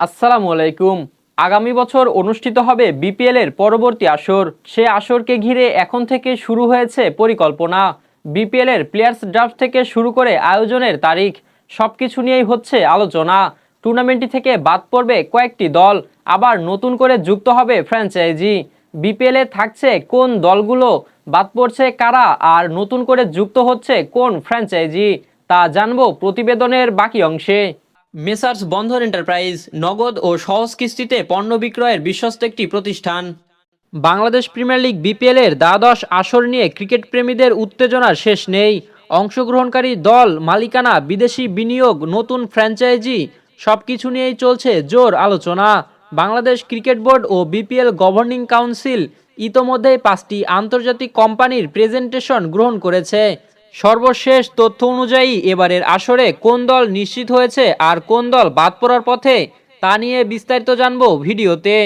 আসসালামু আলাইকুম। আগামী বছর অনুষ্ঠিত হবে বিপিএল এর পরবর্তী আসর। সে আসরকে ঘিরে এখন থেকে শুরু হয়েছে পরিকল্পনা। বিপিএল এর প্লেয়ার্স ড্রাফট থেকে শুরু করে আয়োজনের তারিখ। সবকিছু নিয়েই হচ্ছে আলোচনা। টুর্নামেন্টটি থেকে বাদ পড়বে কয়েকটি দল। আবার নতুন করে যুক্ত হবে ফ্র্যাঞ্চাইজি। বিপিএল এ থাকছে কোন দলগুলো, বাদ পড়ছে কারা, আর নতুন করে যুক্ত হচ্ছে কোন ফ্র্যাঞ্চাইজি, তা জানব প্রতিবেদনের বাকি অংশে। মেসার্স বন্ধন এন্টারপ্রাইজ নগদ ও সহজ কিস্তিতে পণ্য বিক্রয়ের বিশ্বস্ত একটি প্রতিষ্ঠান। বাংলাদেশ প্রিমিয়ার লিগ বিপিএল এর দ্বাদশ আসর নিয়ে ক্রিকেট প্রেমীদের উত্তেজনার শেষ নেই। অংশগ্রহণকারী দল, মালিকানা, বিদেশি বিনিয়োগ, নতুন ফ্র্যাঞ্চাইজি, সবকিছু নিয়েই চলছে জোর আলোচনা। বাংলাদেশ ক্রিকেট বোর্ড ও বিপিএল গভর্নিং কাউন্সিল ইতোমধ্যেই পাঁচটি আন্তর্জাতিক কোম্পানির প্রেজেন্টেশন গ্রহণ করেছে। সর্বশেষ তথ্য অনুযায়ী এবারের আসরে কোন দল নিশ্চিত হয়েছে আর কোন দল বাদ পড়ার পথে, তা নিয়ে বিস্তারিত জানব ভিডিওতে।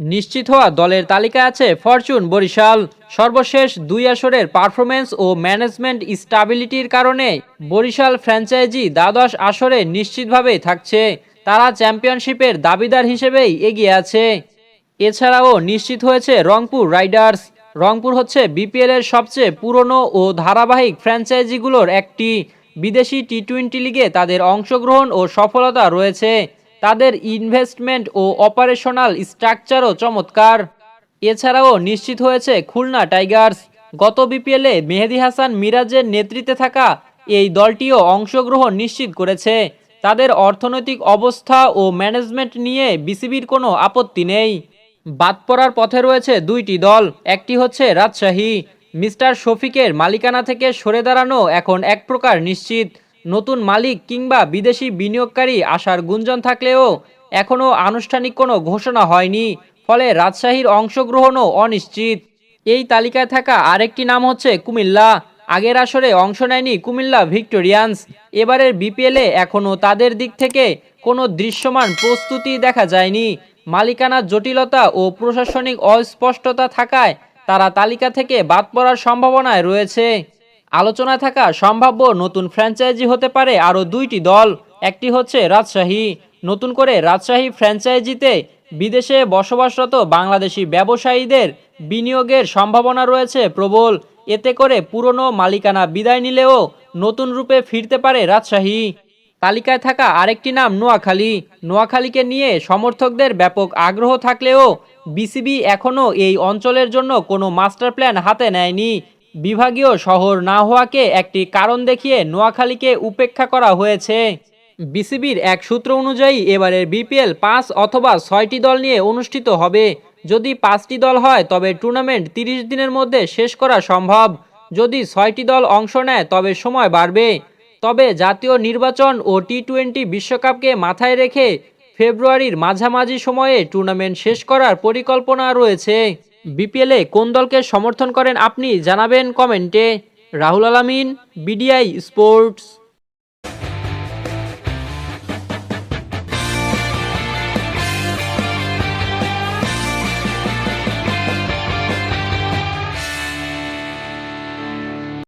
নিশ্চিত হওয়া দলের তালিকা আছে ফরচুন বরিশাল। সর্বশেষ দুই আসরের পারফরমেন্স ও ম্যানেজমেন্ট স্টাবিলিটির কারণে বরিশাল ফ্র্যাঞ্চাইজি দ্বাদশ আসরে নিশ্চিতভাবেই থাকছে। তারা চ্যাম্পিয়নশিপের দাবিদার হিসেবেই এগিয়ে আছে। এছাড়াও নিশ্চিত হয়েছে রংপুর রাইডার্স। রংপুর হচ্ছে বিপিএল এর সবচেয়ে পুরনো ও ধারাবাহিক ফ্র্যাঞ্চাইজিগুলোর একটি বিদেশি টি টোয়েন্টি লিগে তাদের অংশগ্রহণ ও সফলতা রয়েছে। তাদের ইনভেস্টমেন্ট ও অপারেশনাল স্ট্রাকচারও চমৎকার। এছাড়াও নিশ্চিত হয়েছে খুলনা টাইগার্স। গত বিপিএলে মেহেদি হাসান মিরাজের নেতৃত্বে থাকা এই দলটিও অংশগ্রহণ নিশ্চিত করেছে। তাদের অর্থনৈতিক অবস্থা ও ম্যানেজমেন্ট নিয়ে বিসিবির কোনো আপত্তি নেই। বাদ পড়ার পথে রয়েছে দুইটি দল। একটি হচ্ছে রাজশাহী। মিস্টার শফিকের মালিকানা থেকে সরে দাঁড়ানো এখন এক প্রকার নিশ্চিত। নতুন মালিক কিংবা বিদেশি বিনিয়োগকারী আসার গুঞ্জন থাকলেও এখনও আনুষ্ঠানিক কোনো ঘোষণা হয়নি। ফলে রাজশাহীর অংশগ্রহণও অনিশ্চিত। এই তালিকায় থাকা আরেকটি নাম হচ্ছে কুমিল্লা। আগের আসরে অংশ নেয়নি কুমিল্লা ভিক্টোরিয়ান্স। এবারের বিপিএলে এখনও তাদের দিক থেকে কোনো দৃশ্যমান প্রস্তুতি দেখা যায়নি। মালিকানার জটিলতা ও প্রশাসনিক অস্পষ্টতা থাকায় তারা তালিকা থেকে বাদ পড়ার সম্ভাবনায় রয়েছে। আলোচনায় থাকা সম্ভাব্য নতুন ফ্র্যাঞ্চাইজি হতে পারে আরও দুইটি দল। একটি হচ্ছে রাজশাহী। নতুন করে রাজশাহী ফ্র্যাঞ্চাইজিতে বিদেশে বসবাসরত বাংলাদেশি ব্যবসায়ীদের বিনিয়োগের সম্ভাবনা রয়েছে প্রবল। এতে করে পুরনো মালিকানা বিদায় নিলেও নতুন রূপে ফিরতে পারে রাজশাহী। তালিকায় থাকা আরেকটি নাম নোয়াখালী। নোয়াখালীকে নিয়ে সমর্থকদের ব্যাপক আগ্রহ থাকলেও বিসিবি এখনও এই অঞ্চলের জন্য কোনো মাস্টার প্ল্যান হাতে নেয়নি। বিভাগীয় শহর না হওয়াকে একটি কারণ দেখিয়ে নোয়াখালীকে উপেক্ষা করা হয়েছে। বিসিবির এক সূত্র অনুযায়ী এবারের বিপিএল পাঁচ অথবা ছয়টি দল নিয়ে অনুষ্ঠিত হবে। যদি পাঁচটি দল হয়, তবে টুর্নামেন্ট তিরিশ দিনের মধ্যে শেষ করা সম্ভব। যদি ছয়টি দল অংশ নেয়, তবে সময় বাড়বে। তবে জাতীয় নির্বাচন ও টি টোয়েন্টি বিশ্বকাপকে মাথায় রেখে ফেব্রুয়ারির মাঝামাঝি সময়ে টুর্নামেন্ট শেষ করার পরিকল্পনা রয়েছে। বিপিএলে কোন দলকে সমর্থন করেন আপনি জানাবেন কমেন্টে। রাহুল আলামিন, বিডিআই স্পোর্টস।